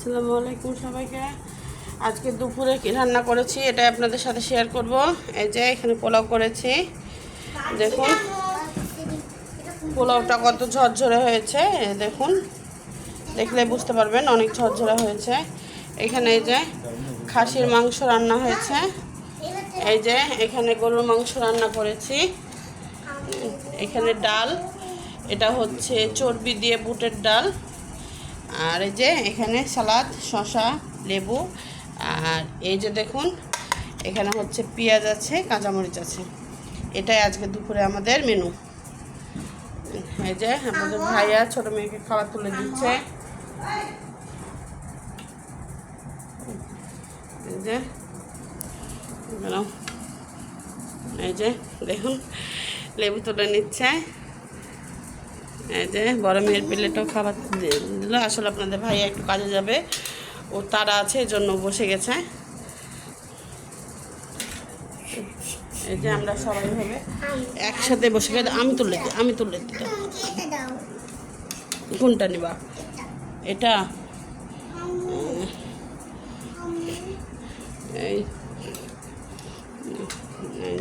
আসসালামু আলাইকুম সবাইকে। আজকে দুপুরে কি রান্না করেছি এটা আপনাদের সাথে শেয়ার করব। এই যে এখানে পোলাও করেছি। দেখুন, পোলাওটা কত ঝরঝরে হয়েছে দেখুন। দেখলে বুঝতে পারবেন অনেক ঝরঝরে হয়েছে। এখানে এই যে খাসির মাংস রান্না হয়েছে। এই যে এখানে গরুর মাংস রান্না করেছি। এখানে ডাল, এটা হচ্ছে চর্বি দিয়ে বুটের ডাল। আর এই যে এখানে সালাদ, শসা, লেবু, আর এই যে দেখুন, এখানে হচ্ছে পেঁয়াজ আছে, কাঁচামরিচ আছে। এটাই আজকে দুপুরে আমাদের মেনু। এই যে আমাদের ভাইয়া ছোট মেয়েকে খাবার তুলে দিচ্ছে। এই যে এই যে, দেখুন, লেবু তুলে নিচ্ছে। এই যে বড় মেয়ের প্লেটও খাবার দিল। আসলে আপনাদের ভাই একটু কাজে যাবে। ও তারা আছে জন্য বসে গেছে। এই যে আমরা সবাই ভাবে একসাথে বসে গেছে আমি তুলে দিই, আমি তুলে দিই। কোনটা নিবা? এটা? এই এই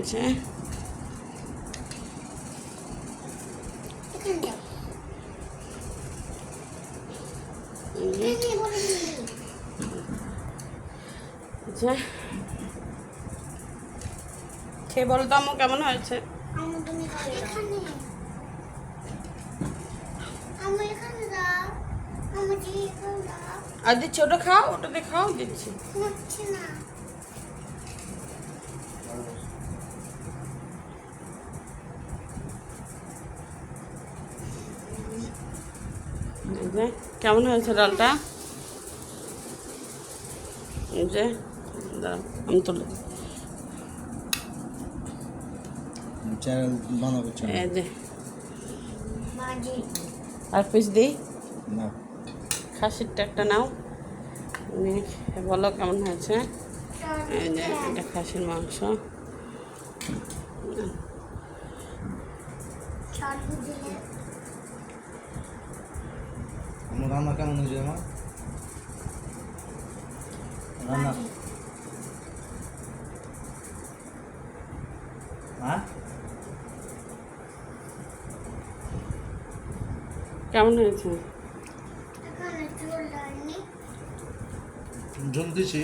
যে খেয়ে বলো তো আম্মু, কেমন হয়েছে? আর দিচ্ছি ওটা খাও ওটা খাও, দিচ্ছি। এই যে কেমন হয়েছে ডালটা? এই যে আমি তুলে এই যে। আর পিস দিই? না। খাসিরটা একটা নাও। বলো কেমন হয়েছে? এই যে এটা খাসির মাংস। রান্না কেমন হয়েছে আমার? রান্না হ্যাঁ? কেমন হয়েছে? ঝোল দিছি।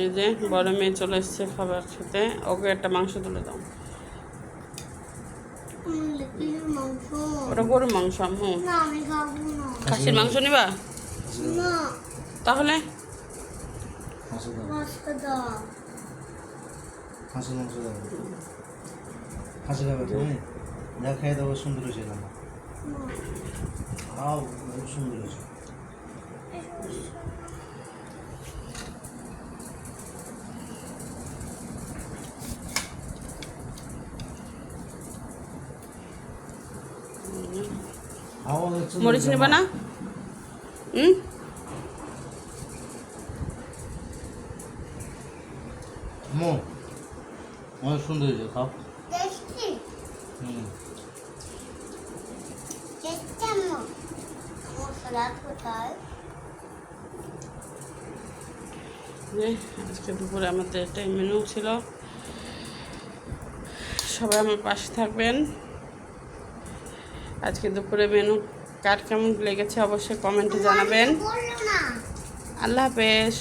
এই যে বড় মেয়ে চলে এসছে খাবার খেতে। ওকে একটা মাংস তুলে দাও। ওটা গরুর মাংস আম্মু। না আমি খাব না। খাসির মাংস নিবা? না। তাহলে? হাঁসের মাংস হাঁসে খাবে তুমি? যা খেয়ে দেবো সুন্দর হয়েছে রান্না খাও সুন্দর হয়েছে। মরিচ নিবা না? হুম? মো অনেক সুন্দর হয়েছে খাও। হুম। আজকে দুপুরে আমাদের এটাই মেনু ছিল। সবাই আমার পাশে থাকবেন। আজকে দুপুরে মেনু কার কেমন লেগেছে অবশ্যই কমেন্টে জানাবেন। আল্লাহ হাফেজ।